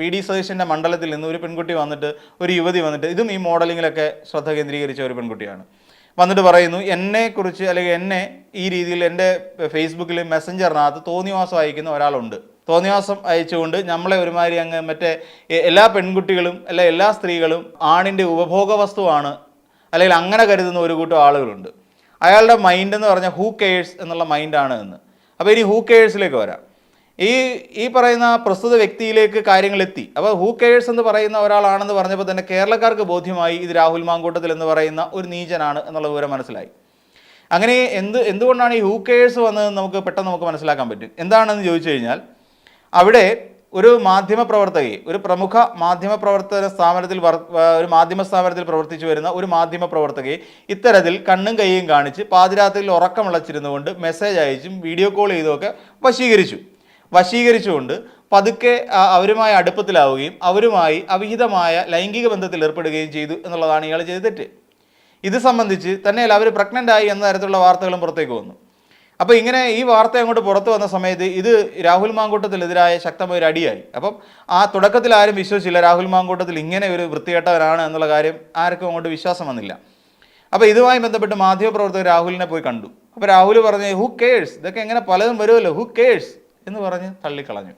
V D സതീശന്റെ മണ്ഡലത്തിൽ നിന്ന് ഒരു പെൺകുട്ടി വന്നിട്ട് ഒരു യുവതി വന്നിട്ട് ഇതും ഈ മോഡലിങ്ങിലൊക്കെ ശ്രദ്ധ കേന്ദ്രീകരിച്ച ഒരു പെൺകുട്ടിയാണ്. വന്നിട്ട് പറയുന്നു എന്നെക്കുറിച്ച് അല്ലെങ്കിൽ എന്നെ ഈ രീതിയിൽ എന്റെ ഫേസ്ബുക്കിൽ മെസ്സഞ്ചറിനകത്ത് തോന്നിവാസം അയക്കുന്ന ഒരാളുണ്ട്. തോന്നിവാസം അയച്ചുകൊണ്ട് നമ്മളെ ഒരുമാതിരി അങ്ങ് മറ്റേ എല്ലാ പെൺകുട്ടികളും അല്ലെ എല്ലാ സ്ത്രീകളും ആണിന്റെ ഉപഭോഗ വസ്തുവാണ് അല്ലെങ്കിൽ അങ്ങനെ കരുതുന്ന ഒരു കൂട്ടം ആളുകളുണ്ട്. അയാളുടെ മൈൻഡ് എന്ന് പറഞ്ഞാൽ ഹൂ കെയേഴ്സ് എന്നുള്ള മൈൻഡാണ് എന്ന്. അപ്പോൾ ഇനി ഹൂ കെയേഴ്സിലേക്ക് വരാം. ഈ ഈ പറയുന്ന പ്രസ്തുത വ്യക്തിയിലേക്ക് കാര്യങ്ങൾ എത്തി അപ്പോൾ ഹൂ കെയേഴ്സ് എന്ന് പറയുന്ന ഒരാളാണെന്ന് പറഞ്ഞപ്പോൾ തന്നെ കേരളക്കാർക്ക് ബോധ്യമായി ഇത് രാഹുൽ മാങ്കൂട്ടത്തിൽ എന്ന് പറയുന്ന ഒരു നീചനാണ് എന്നുള്ള വിവരം മനസ്സിലായി. അങ്ങനെ എന്ത് എന്തുകൊണ്ടാണ് ഈ ഹൂ കെയേഴ്സ് വന്നതെന്ന് നമുക്ക് പെട്ടെന്ന് നമുക്ക് മനസ്സിലാക്കാൻ പറ്റും. എന്താണെന്ന് ചോദിച്ചു കഴിഞ്ഞാൽ അവിടെ ഒരു മാധ്യമ പ്രവർത്തകയെ ഒരു പ്രമുഖ മാധ്യമ പ്രവർത്തന സ്ഥാപനത്തിൽ ഒരു മാധ്യമ സ്ഥാപനത്തിൽ പ്രവർത്തിച്ചു വരുന്ന ഒരു മാധ്യമ പ്രവർത്തകയെ ഇത്തരത്തിൽ കണ്ണും കൈയും കാണിച്ച് പാതിരാത്രിയിൽ ഉറക്കമിളച്ചിരുന്നുകൊണ്ട് മെസ്സേജ് അയച്ചും വീഡിയോ കോൾ ചെയ്തുമൊക്കെ വശീകരിച്ചു. വശീകരിച്ചുകൊണ്ട് പതുക്കെ അവരുമായി അടുപ്പത്തിലാവുകയും അവരുമായി അവിഹിതമായ ലൈംഗിക ബന്ധത്തിൽ ഏർപ്പെടുകയും ചെയ്തു എന്നുള്ളതാണ് ഇയാൾ ചെയ്ത തെറ്റ്. ഇത് സംബന്ധിച്ച് തന്നെയല്ല അവർ പ്രഗ്നന്റ് ആയി എന്ന തരത്തിലുള്ള വാർത്തകളും പുറത്തേക്ക് വന്നു. അപ്പോൾ ഇങ്ങനെ ഈ വാർത്ത അങ്ങോട്ട് പുറത്തു വന്ന സമയത്ത് ഇത് രാഹുൽ മാങ്കൂട്ടത്തിലെതിരായ ശക്തമായ ഒരു അടിയായി. അപ്പം ആ തുടക്കത്തിൽ ആരും വിശ്വസിച്ചില്ല രാഹുൽ മാങ്കൂട്ടത്തിൽ ഇങ്ങനെ ഒരു വൃത്തികെട്ടവരാണ് എന്നുള്ള കാര്യം ആർക്കും അങ്ങോട്ട് വിശ്വാസം വന്നില്ല. അപ്പോൾ ഇതുമായി ബന്ധപ്പെട്ട് മാധ്യമപ്രവർത്തകർ രാഹുലിനെ പോയി കണ്ടു. അപ്പോൾ രാഹുൽ പറഞ്ഞു ഹു കേഴ്സ് ഇതൊക്കെ എങ്ങനെ പലതും വരുമല്ലോ? ഹു കേഴ്സ് എന്ന് പറഞ്ഞ് തള്ളിക്കളഞ്ഞു.